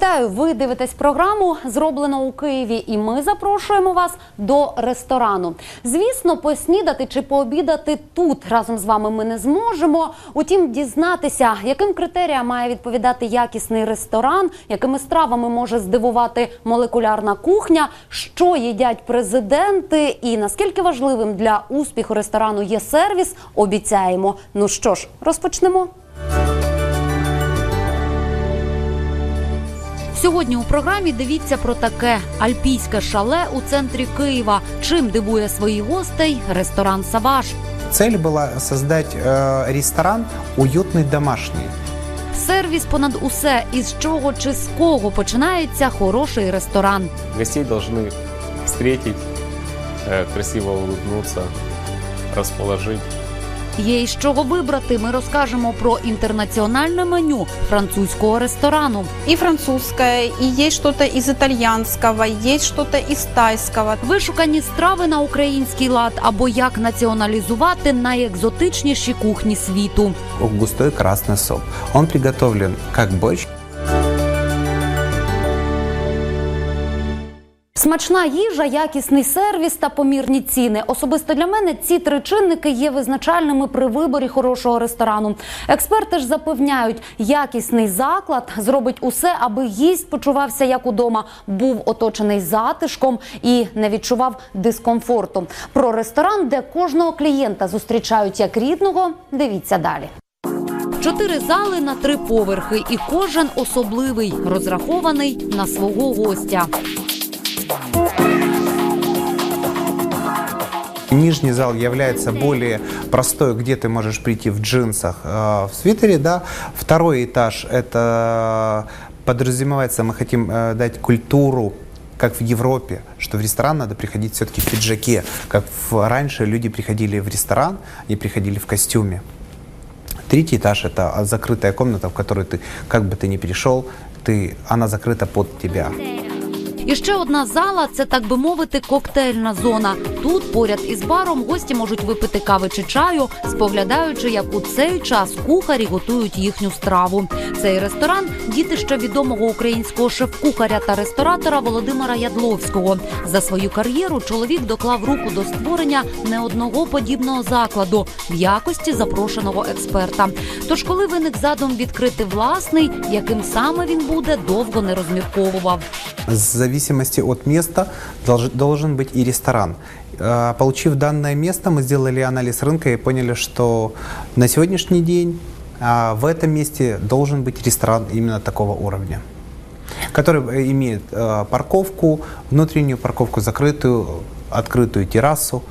Вітаю! Ви дивитесь програму зроблено у Києві, і ми запрошуємо вас до ресторану. Звісно, поснідати чи пообідати тут разом з вами ми не зможемо. Утім, дізнатися, яким критеріям має відповідати якісний ресторан, якими стравами може здивувати молекулярна кухня, що їдять президенти, і наскільки важливим для успіху ресторану є сервіс, обіцяємо. Ну що ж, розпочнемо. Сьогодні у програмі дивіться про таке альпійське шале у центрі Києва. Чим дивує своїх гостей ресторан Саваш. Цель была создать э, ресторан уютный домашний. Сервіс понад усе, із чого чи з кого починається хороший ресторан. Гостей должны встретить, э, красиво улыбнуться, расположить. Є із чого вибрати. Ми розкажемо про інтернаціональне меню французького ресторану. І французьке, і є щось із из є щось із тайського. Вишукані страви на український лад або як націоналізувати найекзотичніші кухні світу. Густой красний суп. Він приготовлен как борщ, Смачна їжа, якісний сервіс та помірні ціни. Особисто для мене ці три чинники є визначальними при виборі хорошого ресторану. Експерти ж запевняють, якісний заклад зробить усе, аби гість почувався як удома, був оточений затишком і не відчував дискомфорту. Про ресторан, де кожного клієнта зустрічають як рідного, дивіться далі. Чотири зали на три поверхи, і кожен особливий, розрахований на свого гостя. Нижний зал является более простой, где ты можешь прийти в джинсах, э, в свитере, да. Второй этаж это подразумевается, мы хотим э, дать культуру как в Европе, что в ресторан надо приходить все-таки в пиджаке, как в- раньше люди приходили в ресторан и приходили в костюме. Третий этаж это а, закрытая комната, в которую ты, как бы ты ни перешел, ты, она закрыта под тебя. І ще одна зала це так би мовити коктейльна зона. Тут поряд із баром гості можуть випити кави чи чаю, споглядаючи, як у цей час кухарі готують їхню страву. Цей ресторан діти ще відомого українського шеф-кухаря та ресторатора Володимира Ядловського. За свою кар'єру чоловік доклав руку до створення не одного подібного закладу в якості запрошеного експерта. Тож, коли виник задум відкрити власний, яким саме він буде, довго не розмірковував. В зависимости от долж- должен быть и ресторан. Э, Получив данное место, мы сделали анализ рынка и поняли, что на сегодняшний день а, в этом месте должен быть ресторан именно такого уровня, который э, имеет э, парковку, внутреннюю парковку, закрытую, открытую террасу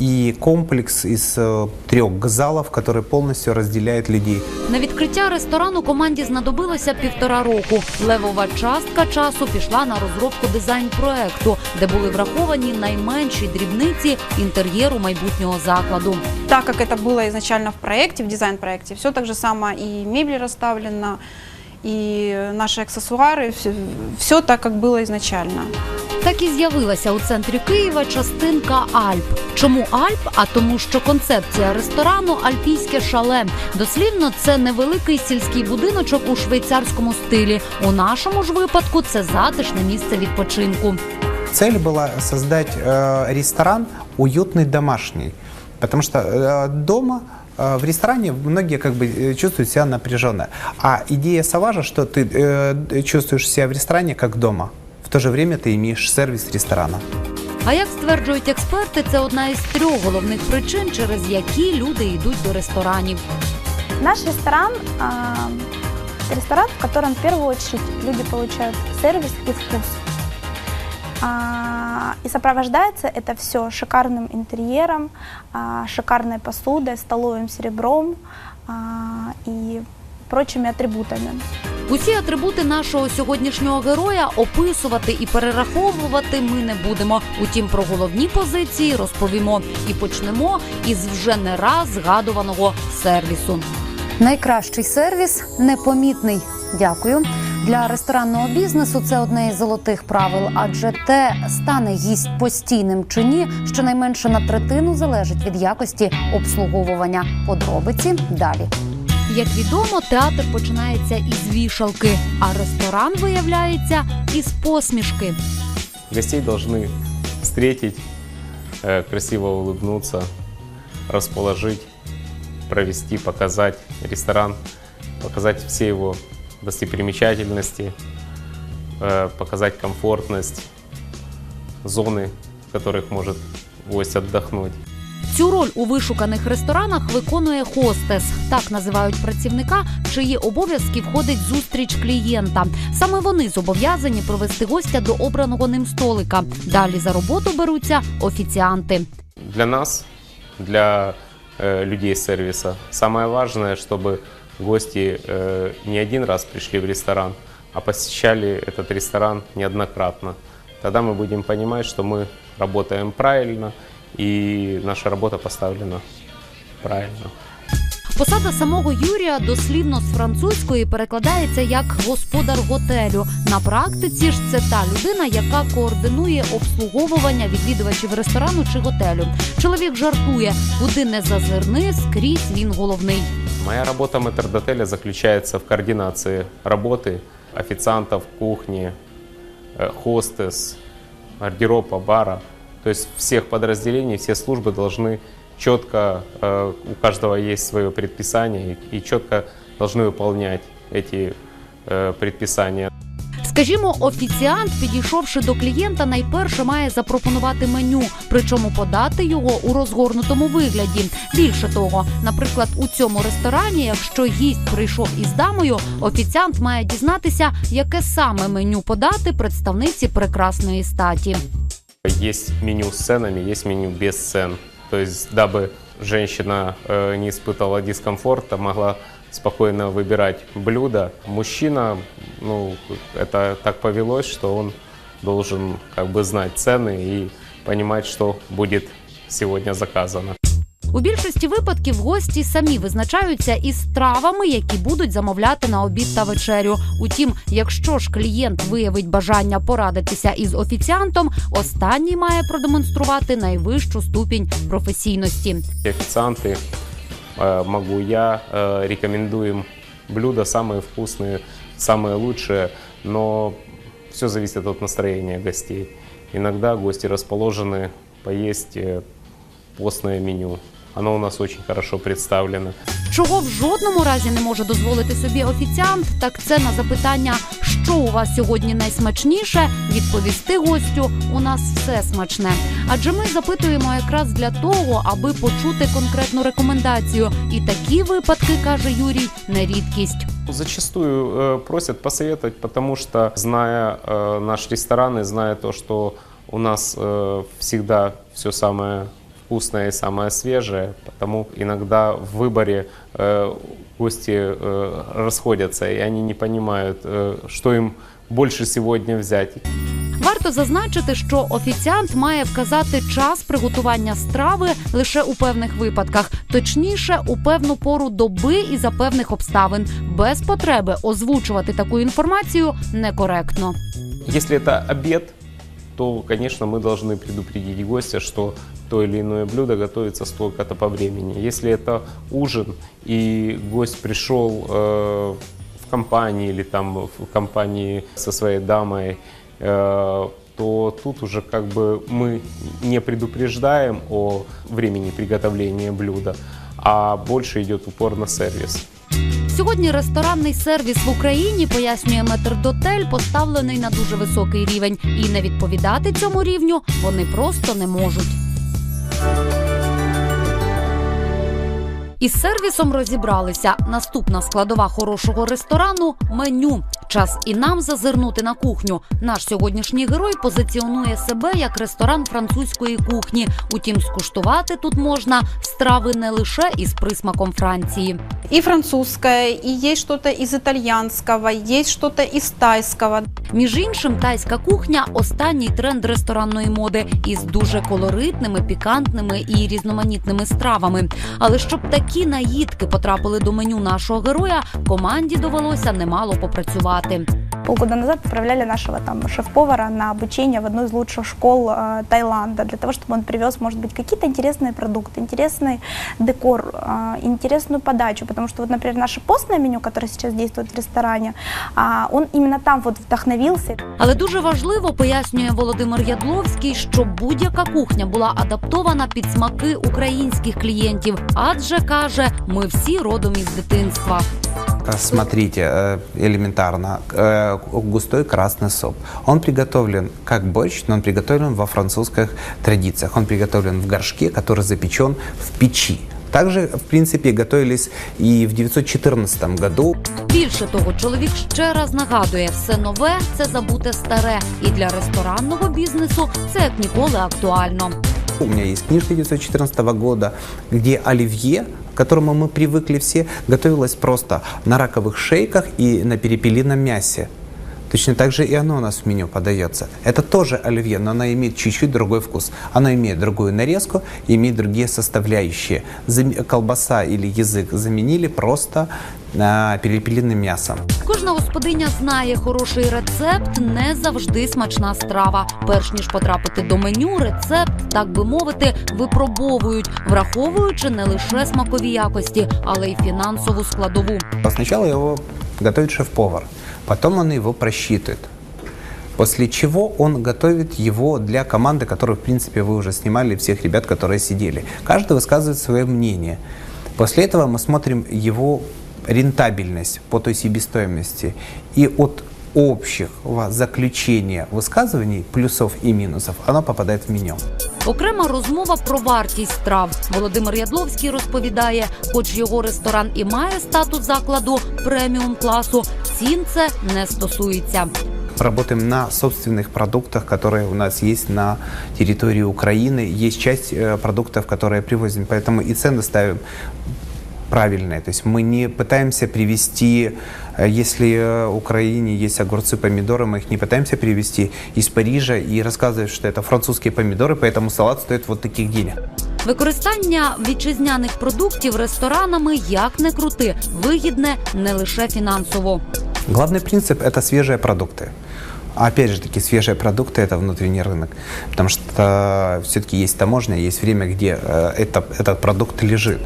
и комплекс из э, трех залов, который полностью разделяет людей. На відкриття ресторану команді знадобилося півтора року. Левова частка часу пішла на розробку дизайн-проекту, де були враховані найменші дрібниці інтер'єру майбутнього закладу. Так как это было изначально в проекте, в дизайн-проекте, все так же само и мебель расставлена, и наши аксессуары, все, так, как было изначально. Так і з'явилася у центрі Києва частинка Альп. Чому Альп? А тому, що концепція ресторану альпійське шале. Дослівно, це невеликий сільський будиночок у швейцарському стилі. У нашому ж випадку це затишне місце відпочинку. Цель была создать э, ресторан уютный домашний, потому что э, дома э, в ресторане многие как бы э, чувствуют себя напряженно, а идея Саважа, что ты э, чувствуешь себя в ресторане как дома, в то же время ты имеешь сервис ресторана. А як стверджують експерти, це одна із трьох головних причин, через які люди йдуть до ресторанів. Наш ресторан а, это ресторан, в котором в первую очередь люди получают сервис и вкус. А, и сопровождается это все шикарным интерьером, а, шикарной посудой, столовым серебром а, и прочими атрибутами. Усі атрибути нашого сьогоднішнього героя описувати і перераховувати ми не будемо. Утім, про головні позиції розповімо і почнемо із вже не раз згадуваного сервісу. Найкращий сервіс непомітний. Дякую. Для ресторанного бізнесу це одне із золотих правил, адже те, стане гість постійним чи ні, щонайменше на третину залежить від якості обслуговування. Подробиці далі. Як відомо, театр починається із вішалки, а ресторан виявляється із посмішки. Гостей должны встретить, э, красиво улыбнуться, расположить, провести, показать ресторан, показать все его достопримечательности, э, показать комфортность, зоны, в которых может гость отдохнуть. Цю роль у вишуканих ресторанах виконує хостес. Так називають працівника, в чиї обов'язки входить зустріч клієнта. Саме вони зобов'язані провести гостя до обраного ним столика. Далі за роботу беруться офіціанти. Для нас, для э, людей сервиса, самое важное, чтобы гости э, не один раз пришли в ресторан, а посещали этот ресторан неоднократно. Тогда мы будем понимать, что мы работаем правильно и наша работа поставлена правильно. Посада самого Юрія дослівно з французької перекладається як господар готелю. На практиці ж це та людина, яка координує обслуговування відвідувачів ресторану чи готелю. Чоловік жартує, куди не зазирни, скрізь він головний. Моя работа метрдотеля заключается в координации работы официантов, кухни, э, хостес, гардероба, бара. То есть всех подразделений, все службы должны четко, э, у каждого есть свое предписание и, четко должны выполнять эти э, предписания. Скажімо, офіціант, підійшовши до клієнта, найперше має запропонувати меню, причому подати його у розгорнутому вигляді. Більше того, наприклад, у цьому ресторані, якщо гість прийшов із дамою, офіціант має дізнатися, яке саме меню подати представниці прекрасної статі. Есть меню с ценами, есть меню без цен. То есть, дабы женщина э, не испытывала дискомфорта, могла спокойно выбирать блюда. Мужчина, ну, это так повелось, что он должен как бы знать цены и понимать, что будет сегодня заказано. У більшості випадків гості самі визначаються із стравами, які будуть замовляти на обід та вечерю. Утім, якщо ж клієнт виявить бажання порадитися із офіціантом, останній має продемонструвати найвищу ступінь професійності. И официанты, э, могу я, э, рекомендуем блюда самые вкусные, самые лучшие, но все зависит от настроения гостей. Иногда гости расположены поесть э, постное меню. Оно у нас очень хорошо представлено. Чого в жодному разі не може дозволити собі офіціант, так це на запитання, що у вас сьогодні найсмачніше, відповісти гостю у нас все смачне. Адже ми запитуємо якраз для того, аби почути конкретну рекомендацію. І такі випадки каже Юрій не рідкість. Зачастую э, просят посоветовать, потому что, зная э, наш ресторан и зная то, что у нас э, всегда все самое вкусное и самое свежее, потому иногда в выборе э, гости э, расходятся, и они не понимают, э, что им больше сегодня взять. Варто зазначити, що офіціант має вказати час приготування страви лише у певних випадках, точніше у певну пору доби і за певних обставин. Без потреби озвучувати таку інформацію некоректно. Если это обед, то, конечно, мы должны предупредить гостя, что то или иное блюдо готовится столько-то по времени. Если это ужин, и гость пришел э, в компании или там в компании со своей дамой, э, то тут уже как бы мы не предупреждаем о времени приготовления блюда, а больше идет упор на сервис. Сьогодні ресторанний сервіс в Україні пояснює метрдотель, поставлений на дуже високий рівень, і не відповідати цьому рівню вони просто не можуть. Із сервісом розібралися. Наступна складова хорошого ресторану меню. Час і нам зазирнути на кухню. Наш сьогоднішній герой позиціонує себе як ресторан французької кухні. Утім, скуштувати тут можна страви не лише із присмаком Франції. И французское, и есть что-то из итальянского, есть что-то из. Між іншим, тайська кухня останній тренд ресторанної моди із дуже колоритними, пікантними і різноманітними стравами. Але щоб такі наїдки потрапили до меню нашого героя, команді довелося немало попрацювати полгода назад отправляли нашего там шеф-повара на обучение в одну из лучших школ э, Таиланда, для того, чтобы он привез, может быть, какие-то интересные продукты, интересный декор, э, интересную подачу, потому что вот, например, наше постное меню, которое сейчас действует в ресторане, а, он именно там вот вдохновился. Але дуже важливо, пояснює Володимир Ядловський, що будь-яка кухня була адаптована під смаки українських клієнтів, адже каже, ми всі родом із дитинства. Э, Смотрите, э, элементарно, э, густой красный суп. Он приготовлен как борщ, но он приготовлен во французских традициях. Он приготовлен в горшке, который запечен в печи. Также, в принципе, готовились и в 914 году. Більше того, чоловік ще раз нагадує, все нове це забуте старе, і для ресторанного бізнесу це як ніколи актуально. У меня есть книжка 1914 года, где оливье, к которому мы привыкли все, готовилось просто на раковых шейках и на перепелином мясе. Точно так же и оно у нас в меню подается. Это тоже оливье, но оно имеет чуть-чуть другой вкус. Оно имеет другую нарезку и имеет другие составляющие. Зам- Колбаса или язык заменили просто а, перепелиным мясом. Кожна господиня знає, хороший рецепт не завжди смачна страва. Перш ніж потрапити до меню, рецепт, так би мовити, випробовують, враховуючи не лише смакові якості, але й фінансову складову. Сначала его готовит шеф-повар, потом он его просчитывает. После чего он готовит его для команды, которую, в принципе, вы уже снимали, всех ребят, которые сидели. Каждый высказывает свое мнение. После этого мы смотрим его рентабельность по той себестоимости. И от общего заключения высказываний, плюсов и минусов, оно попадает в меню. Окрема розмова про вартість страв. Володимир Ядловський розповідає, хоч його ресторан і має статус закладу преміум класу, цін це не стосується. Работаем на собственных продуктах, которые у нас есть на территории Украины. Есть часть э, продуктов, которые привозим, поэтому и цены ставим правильные. То есть мы не пытаемся привезти, э, если э, в Украине есть огурцы, помидоры, мы их не пытаемся привезти из Парижа и рассказывать, что это французские помидоры, поэтому салат стоит вот таких денег. Використання вітчизняних продуктів ресторанами як не крути, вигідне не лише фінансово. Главный принцип – это свежие продукты. А Опять же таки, свежие продукты – это внутренний рынок, потому что все-таки есть таможня, есть время, где э, это, этот продукт лежит.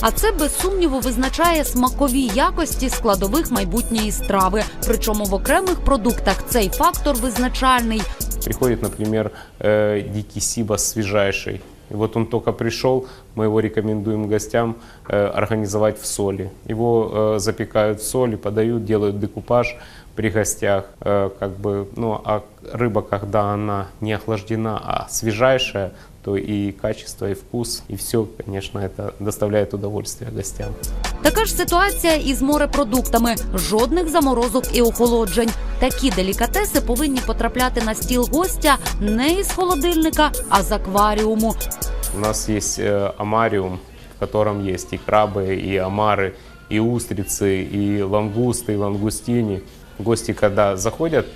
А це без сумніву визначає смакові якості складових майбутньої страви. Причому в окремих продуктах цей фактор визначальний. Приходит, например, э, дикий сибас свежайший. И вот он только пришел, мы его рекомендуем гостям э, организовать в соли. Его э, запекают в соли, подают, делают декупаж при гостях. Э, как бы, ну, а рыба, когда она не охлаждена, а свежайшая, то и качество, и вкус, и все, конечно, это доставляет удовольствие гостям. Така ж ситуація із морепродуктами. Жодних заморозок і охолоджень. Такі делікатеси повинні потрапляти на стіл гостя не із холодильника, а з акваріуму. У нас есть э, амариум, в котором есть и крабы, и омары, и устрицы, и лангусты, и лангустини. Гости, когда заходят,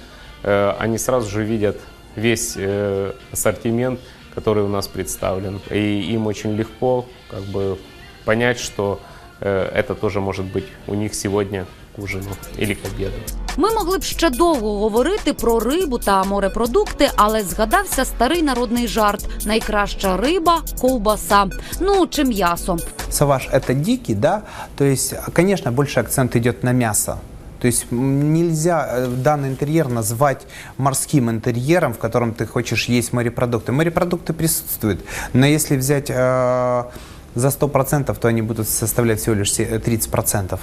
э, они сразу же видят весь э, ассортимент, который у нас представлен. И им очень легко как бы, понять, что э, это тоже может быть у них сегодня к ужину или к обеду. Ми могли б ще довго говорити про рибу та морепродукти, але згадався старий народний жарт: найкраща риба ковбаса. Ну чи м'ясо. Саваж – это дикий, да, то есть, конечно, больше акцент идет на мясо. То есть м, нельзя э, данный интерьер назвать морским интерьером, в котором ты хочешь есть морепродукты. Морепродукты присутствуют, но если взять э, за 100%, то они будут составлять всего лишь се- 30%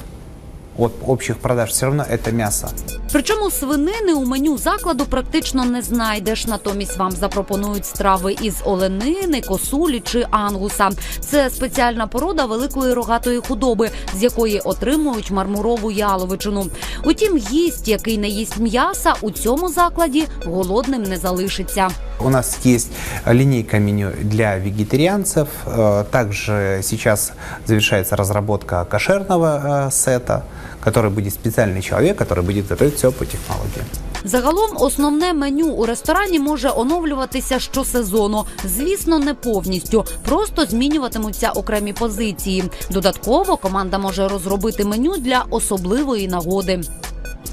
от общих продаж. Все равно это мясо. Причому свинини у меню закладу практично не знайдеш. Натомість вам запропонують страви із оленини, косулі чи ангуса. Це спеціальна порода великої рогатої худоби, з якої отримують мармурову яловичину. Утім, гість, який не їсть м'яса, у цьому закладі голодним не залишиться. У нас есть линейка меню для вегетарианцев. Э, Также сейчас завершается разработка кошерного э, сета, который будет специальный человек, который будет готовить все по технологии. Загалом основне меню у ресторані може оновлюватися щосезону. Звісно, не повністю, просто змінюватимуться окремі позиції. Додатково команда може розробити меню для особливої нагоди.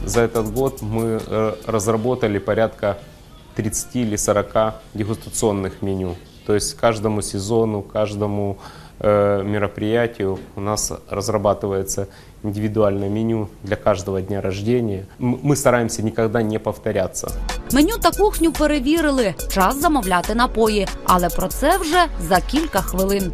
за этот год мы э, разработали порядка 30 или 40 дегустационных меню. То есть каждому сезону, каждому э, мероприятию у нас разрабатывается индивидуальное меню для каждого дня рождения. Ми Мы стараемся никогда не повторяться. Меню та кухню перевірили. Час замовляти напої, але про це вже за кілька хвилин.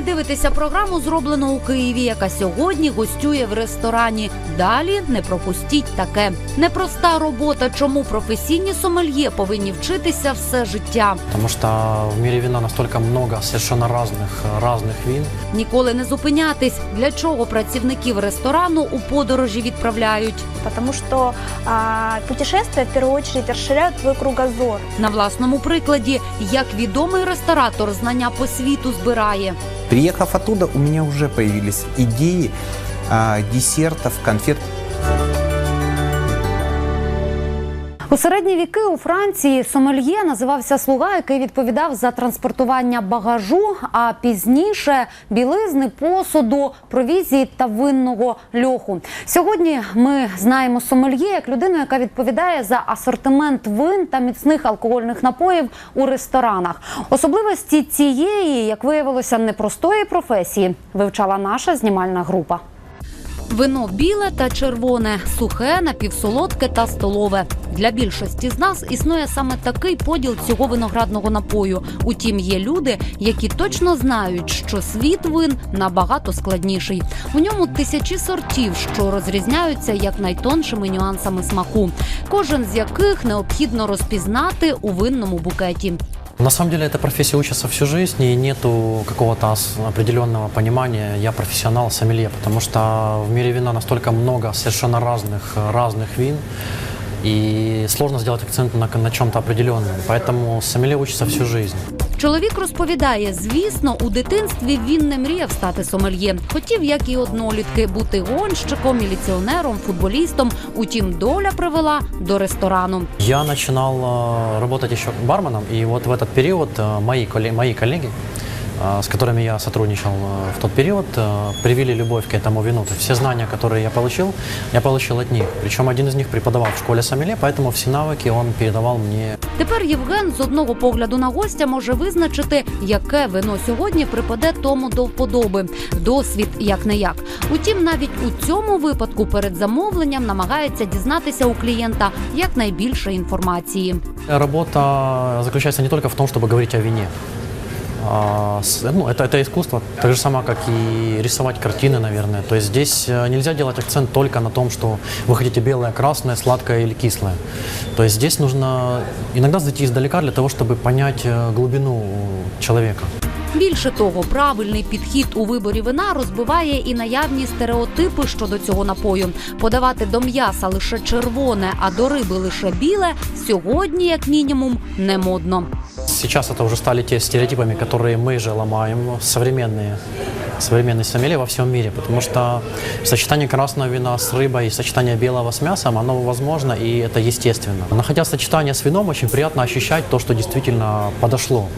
Ви дивитеся програму, зроблену у Києві, яка сьогодні гостює в ресторані. Далі не пропустіть таке. Непроста робота, чому професійні сомельє повинні вчитися все життя. Потому что в мире вина настолько много совершенно разных, разных вин. Ніколи не зупинятись. Для чого працівників ресторану у подорожі відправляють? Потому что а, путешествия в первую очередь расширяют твой кругозор. На власному прикладі, як відомий ресторатор знання по світу збирає. Приехав оттуда, у меня уже появились идеи э, десертов, конфет. У середні віки у Франції сомельє називався слуга, який відповідав за транспортування багажу, а пізніше білизни, посуду, провізії та винного льоху. Сьогодні ми знаємо сомельє як людину, яка відповідає за асортимент вин та міцних алкогольних напоїв у ресторанах. Особливості цієї, як виявилося, непростої професії вивчала наша знімальна група. Вино біле та червоне, сухе, напівсолодке та столове. Для більшості з нас існує саме такий поділ цього виноградного напою. Утім, є люди, які точно знають, що світ вин набагато складніший. У ньому тисячі сортів, що розрізняються як найтоншими нюансами смаку, кожен з яких необхідно розпізнати у винному букеті. На самом деле эта профессия учится всю жизнь, и нету какого-то определенного понимания. Я профессионал сомелье, потому что в мире вина настолько много совершенно разных, разных вин, и сложно сделать акцент на, на чем-то определенном. Поэтому сомелье учится всю жизнь. Чоловік розповідає, звісно, у дитинстві він не мріяв стати сомельє. Хотів, як і однолітки, бути гонщиком, міліціонером, футболістом. Утім, доля привела до ресторану. Я начинал э, работать еще барменом, и вот в этот период э, мои, колле- мои коллеги, э, с которыми я сотрудничал э, в тот период, э, привили любовь к этому вину. То есть все знания, которые я получил, я получил от них. Причем один из них преподавал в школе сомелье, поэтому все навыки он передавал мне. Тепер Євген з одного погляду на гостя може визначити, яке вино сьогодні припаде тому до вподоби. Досвід як не як. Утім, навіть у цьому випадку перед замовленням намагається дізнатися у клієнта якнайбільше інформації. Работа заключается не только в том, чтобы говорить о вине. А, с- ну, это, это искусство, так же самое, как и рисовать картины, наверное. То есть здесь э, нельзя делать акцент только на том, что вы хотите белое, красное, сладкое или кислое. То есть здесь нужно иногда зайти издалека для того, чтобы понять э, глубину человека. Більше того, правильний підхід у виборі вина розбиває і наявні стереотипи щодо цього напою. Подавати до м'яса лише червоне, а до риби лише біле сьогодні, як мінімум, не модно. Сейчас это уже стали те стереотипами, которые мы же ломаем, современные, современные сомелье во всем мире, потому что сочетание красного вина с рыбой и сочетание белого с мясом, оно возможно и это естественно. Находя сочетание с вином, очень приятно ощущать то, что действительно подошло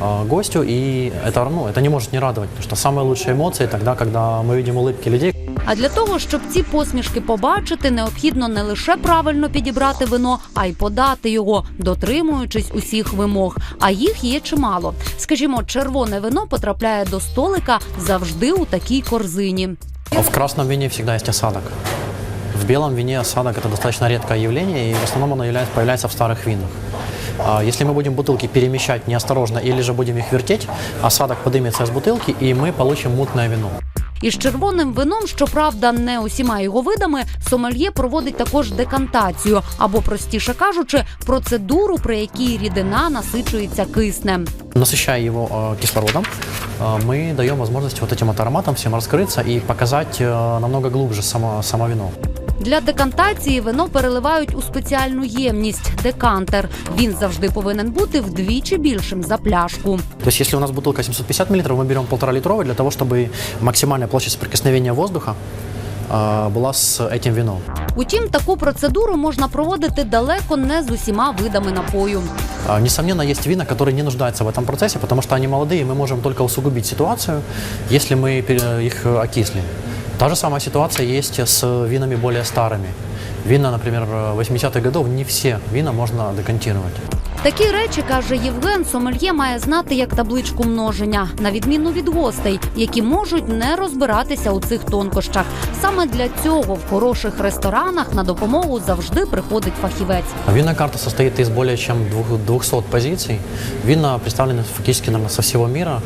э, гостю, и это, ну, это не может не радовать, потому что самые лучшие эмоции тогда, когда мы видим улыбки людей, А для того, щоб ці посмішки побачити, необхідно не лише правильно підібрати вино, а й подати його, дотримуючись усіх вимог. А їх є чимало. Скажімо, червоне вино потрапляє до столика завжди у такій корзині. В красном вине всегда есть осадок. В белом вине осадок это достаточно редкое явление, и в основном оно является, появляется в старых винах. А Если мы будем бутылки перемещать неосторожно или же будем их вертеть, осадок поднимется из бутылки, и мы получим мутное вино. Із червоним вином, щоправда, не усіма його видами, сомельє проводить також декантацію, або, простіше кажучи, процедуру, при якій рідина насичується киснем. Насыщая его э, кислородом, э, мы даем возможность вот этим вот ароматам всем раскрыться и показать э, намного глубже само, само вино. Для декантації вино переливають у спеціальну ємність декантер. Він завжди повинен бути вдвічі більшим за пляшку. То есть если у нас бутылка 750 мл, мы берем полтора литровый для того, чтобы максимальная площадь соприкосновения воздуха э, была с этим вином. Утім, таку процедуру можна проводити далеко не з усіма видами напою. А, Несомненно, есть вина, которые не нуждаются в этом процессе, потому что они молодые, и мы можем только усугубить ситуацию, если мы пере- их э, окислим. Та же самая ситуация есть с винами более старыми. Вина, например, 80-х годов, не все вина можно декантировать. Такі речі каже Євген, сомельє має знати як табличку множення, на відміну від гостей, які можуть не розбиратися у цих тонкощах. Саме для цього в хороших ресторанах на допомогу завжди приходить фахівець. Винная карта из более чем двух- 200 позиций. Вина представлены фактически наверное, со всего мира.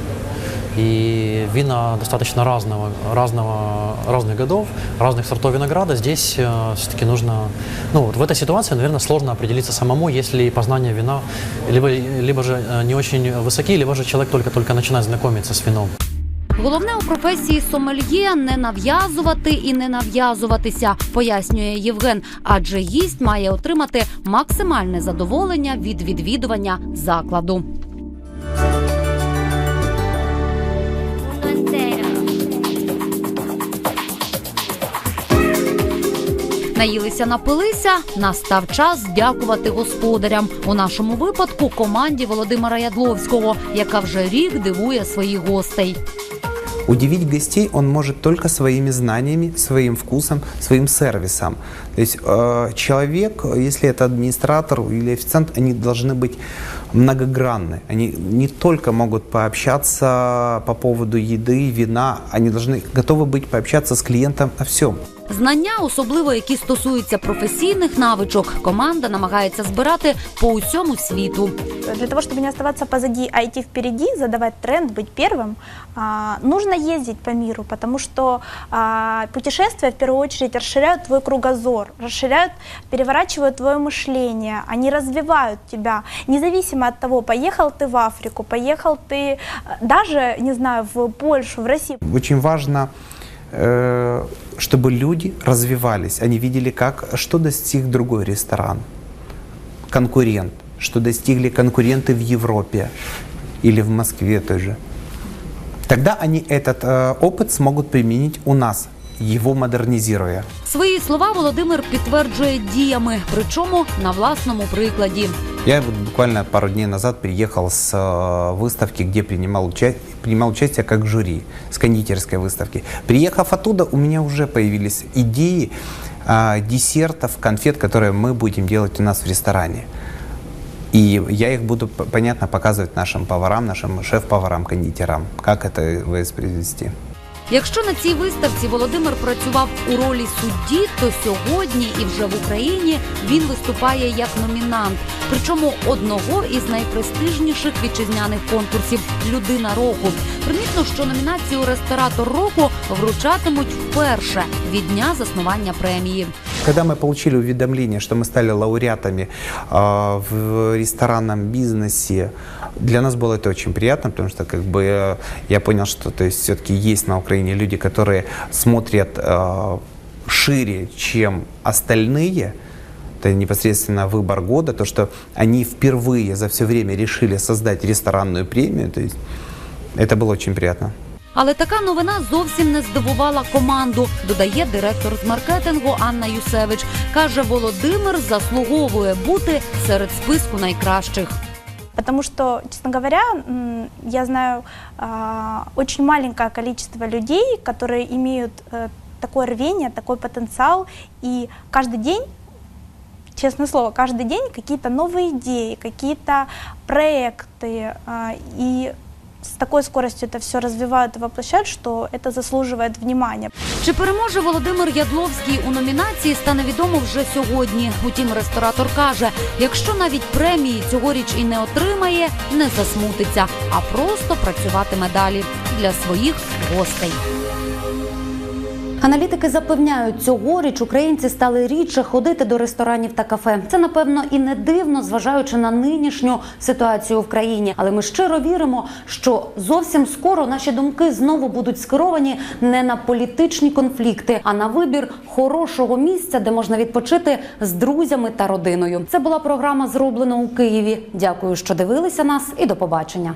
И вина достаточно разного, разного, разных годов, разных сортов винограда. Здесь все-таки нужно... Ну, вот в этой ситуации, наверное, сложно определиться самому, если познание вина либо, либо же э, не очень высоки, либо же человек только-только начинает знакомиться с вином. Головне у професії сомельє не нав'язувати і не нав'язуватися, пояснює Євген. Адже гість має отримати максимальне задоволення від відвідування закладу. Наїлися, напилися. Настав час дякувати господарям. У нашому випадку команді Володимира Ядловського, яка вже рік дивує своїх гостей. Удивить гостей он может только своими знаниями, своим вкусом, своим сервисом. То есть э, человек, если это администратор или официант, они должны быть многогранны. Они не только могут пообщаться по поводу еды, вина, они должны готовы быть пообщаться с клиентом о всем. Знання, особливо які стосуються професійних навичок, команда намагається збирати по усьому світу. Для того, чтобы не оставаться позади, а идти впереди, задавать тренд, быть первым, а, нужно ездить по миру, потому что а, путешествия в первую очередь расширяют твой кругозор, расширяют, переворачивают твое мышление, они развивают тебя, независимо от того, поехал ты в Африку, поехал ты а, даже, не знаю, в Польшу, в Россию. Очень важно, э, чтобы люди развивались, они видели, как, что достиг другой ресторан, конкурент, что достигли конкуренты в Европе или в Москве той же. Тогда они этот э, опыт смогут применить у нас, его модернизируя. Свої слова Володимир підтверджує діями, причому на власному прикладі. Я вот буквально пару дней назад приехал с э, выставки, где принимал, уча- принимал участие как жюри, с кондитерской выставки. Приехав оттуда, у меня уже появились идеи э, десертов, конфет, которые мы будем делать у нас в ресторане. И я их буду, п- понятно, показывать нашим поварам, нашим шеф-поварам, кондитерам, как это воспроизвести. Якщо на цій виставці Володимир працював у ролі судді, то сьогодні і вже в Україні він виступає як номінант, причому одного із найпрестижніших вітчизняних конкурсів Людина року. Примітно, що номінацію Ресторатор року вручатимуть вперше від дня заснування премії. Когда мы получили уведомление, что мы стали лауреатами а, в ресторанном бизнесе, для нас было это очень приятно, потому что как бы э, я понял, что то есть все-таки есть на Украине люди, которые смотрят э, шире, чем остальные. Это непосредственно выбор года, то, что они впервые за все время решили создать ресторанную премию, то есть это было очень приятно. Але така новина зовсім не здивувала команду, додає директор з маркетингу Анна Юсевич. Каже, Володимир заслуговує бути серед списку найкращих. Потому что, честно говоря, м, я знаю а, очень маленькое количество людей, которые имеют э, такое рвение, такой потенциал, и каждый день честное слово, каждый день какие-то новые идеи, какие-то проекты, а, и с такой скоростью это все развивают и воплощают, что это заслуживает внимания. Чи переможе Володимир Ядловський у номінації, стане відомо вже сьогодні. Утім, ресторатор каже, якщо навіть премії цьогоріч і не отримає, не засмутиться, а просто працюватиме далі для своїх гостей. Аналітики запевняють, цьогоріч українці стали рідше ходити до ресторанів та кафе. Це напевно і не дивно, зважаючи на нинішню ситуацію в країні. Але ми щиро віримо, що зовсім скоро наші думки знову будуть скеровані не на політичні конфлікти, а на вибір хорошого місця, де можна відпочити з друзями та родиною. Це була програма зроблена у Києві. Дякую, що дивилися нас, і до побачення.